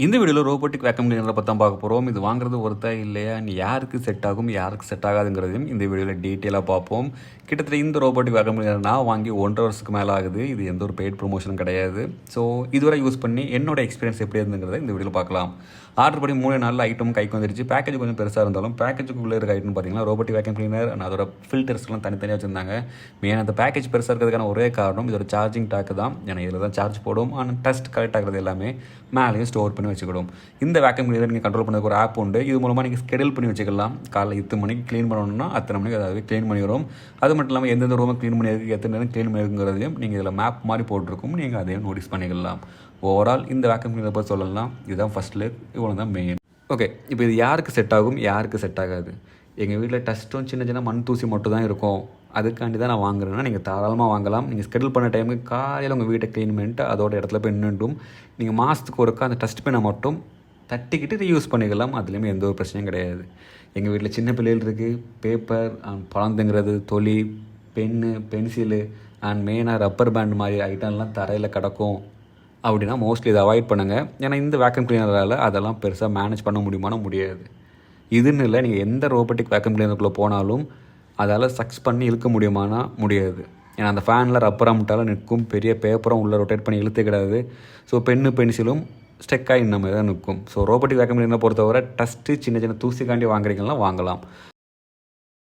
இந்த வீடியோவில் robotic vacuum கிளீனரை பற்றி பார்க்க போகிறோம் இது வாங்குறது ஒருத்தா இல்லையா? நீ யாருக்கு செட் ஆகும் யாருக்கு செட் ஆகாதுங்கிறதையும் இந்த வீடியோவில் டீட்டெயிலாக பார்ப்போம். கிட்டத்தட்ட இந்த ரோபோட்டிக் வேக்கம் கிளீனர் நான் வாங்கி ஒன்றரை வருஷத்துக்கு மேலே ஆகுது. இது எந்த ஒரு பெய்ட் ப்ரொமோஷனும் கிடையாது. ஸோ இதுவரை யூஸ் பண்ணி என்னோட எக்ஸ்பீரியன்ஸ் எப்படி இருந்துங்கிறத இந்த வீடியோவில் பார்க்கலாம். ஆர்டர் பண்ணி மூணு நாளில் ஐட்டம் கைக்கு வந்துருச்சு. பேக்கேஜ் கொஞ்சம் பெருசாக இருந்தாலும் பேக்கேஜுக்குள்ளே இருக்க ஐட்டம் பார்த்தீங்கன்னா ரோபோட்டிக் வேக்கம் கிளீனர் அதோட ஃபில்டர்ஸ்லாம் தனித்தனியாக வச்சுருந்தாங்க. மெயின் அந்த பேக்கேஜ் பெருசாக இருக்கிறதுக்கான ஒரே காரணம் இதோட சார்ஜிங் டாக்கு தான். ஏன்னா இதில் தான் சார்ஜ் போடும். ஆனால் டஸ்ட் கலெக்ட் ஆகிறது எல்லாமே மேலேயும் ஸ்டோர் பண்ணி வச்சுக்கிடும். இந்த வேக்கம் கிளீனர் நீங்கள் கண்ட்ரோல் பண்ணுறதுக்கு ஒரு ஆப் உண்டு. இது மூலமாக நீங்கள் ஸ்கெடியூல் பண்ணி வச்சுக்கலாம். காலைல இத்தனை மணிக்கு க்ளீன் பண்ணணும்னா அத்தனை மணிக்கு அதாவது க்ளீன் பண்ணி வரும் அது மட்டும் இல்லாமல் எந்தெந்த ரூமை க்ளீன் பண்ணியிருக்கு எத்தனை நேரம் க்ளீன் பண்ணியிருக்குங்கிறதையும் நீங்கள் இதில் மேப் மாதிரி போட்டிருக்கும். நீங்கள் அதையும் நோட்டீஸ் பண்ணிக்கலாம். ஓவரால் இந்த வேக்கம் கிளீனர் பற்றி சொல்லலாம். இதுதான் ஃபஸ்ட் லேக் இவ்வளோ தான் மெயின் ஓகே இப்போ இது யாருக்கு செட் ஆகும்? யாருக்கு செட் ஆகாது? எங்கள் வீட்டில் டஸ்ட்டும் சின்ன சின்ன மண் தூசி மட்டும் தான் இருக்கும். அதுக்காண்டி தான் நான் வாங்குறேன்னா நீங்கள் தாராளமாக வாங்கலாம். நீங்கள் ஸ்கெடியூல் பண்ண டைமுக்கு காலையில் உங்கள் வீட்டை க்ளீன் பண்ணிட்டு அதோட இடத்துல போய் நின்றுட்டும் நீங்கள் மாதத்துக்கு ஒருக்கா அந்த டஸ்ட் பின்னை மட்டும் தட்டிக்கிட்டு யூஸ் பண்ணிக்கலாம். அதுலேயுமே எந்த ஒரு பிரச்சனையும் கிடையாது. எங்கள் வீட்டில் சின்ன பிள்ளைகள் இருக்குது பேப்பர் அண்ட் திங்கிறது தொலி பென்னு பென்சிலு அண்ட் மெயினாக ரப்பர் பேண்ட் மாதிரி ஐட்டம்லாம் தரையில் கிடக்கும் அப்படின்னா மோஸ்ட்லி இதை அவாய்ட் பண்ணுங்கள் ஏன்னா இந்த வேக்கம் கிளீனரால் அதெல்லாம் பெருசாக மேனேஜ் பண்ண முடியுமானோ முடியாது. இதுன்னு இல்லை நீங்கள் எந்த ரோபோட்டிக் வேக்கம் கிளீனருக்குள்ளே போனாலும் அதால் சக்ஸ் பண்ணி இழுக்க முடியுமானா முடியாது. ஏன்னா அந்த ஃபேனில் ரப்பர் அமுட்டால் நிற்கும். பெரிய பேப்பரும் உள்ளே ரொட்டேட் பண்ணி இழுத்து கிடையாது ஸோ பென்னு பென்சிலும் ஸ்டெக்காகி இந்த மாதிரி தான் நிற்கும். ஸோ ரோபோட்டிக் வேக்கம் கிளீனரை பொறுத்தவரை டஸ்ட்டு சின்ன சின்ன தூசிக்காண்டி வாங்குறீங்கன்னா வாங்கலாம்.